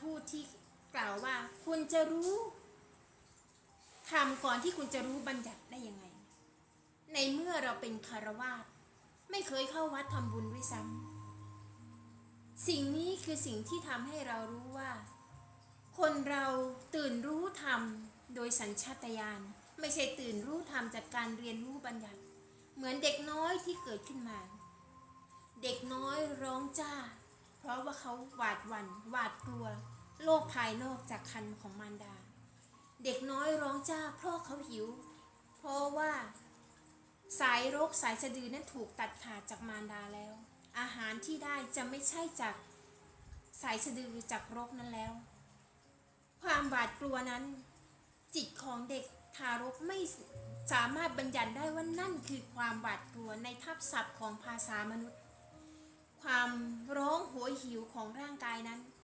ทูตที่กล่าวว่า คุณจะรู้ทำก่อนที่คุณจะรู้บัญญัติได้ยังไง ในเมื่อเราเป็นคารวาสไม่เคยเข้าวัดทำบุญด้วยซ้ำสิ่งนี้คือสิ่งที่ทำให้เรารู้ว่า คนเราตื่นรู้ธรรมโดยสัญชาตญาณไม่ใช่ตื่นรู้ธรรมจากการเรียนรู้บัญญัติ เหมือนเด็กน้อยที่เกิดขึ้นมา เด็กน้อยร้องจ้า เพราะว่าเขาหวาดหวัน่นหวาด ภายนอกจากคันของมารดา เด็กน้อยร้องจ้าเพราะเขาหิว เพราะว่าสายรกสายสะดือนั้นถูกตัดขาดจากมารดาแล้ว อาหารที่ได้จะไม่ใช่จากสายสะดือจากรกนั้นแล้ว ความหวาดกลัวนั้น จิตของเด็กทารกไม่สามารถบัญญัติได้ว่านั่นคือความหวาดกลัวในทับศัพท์ของภาษามนุษย์ ความร้องโหยหิวของร่างกายนั้น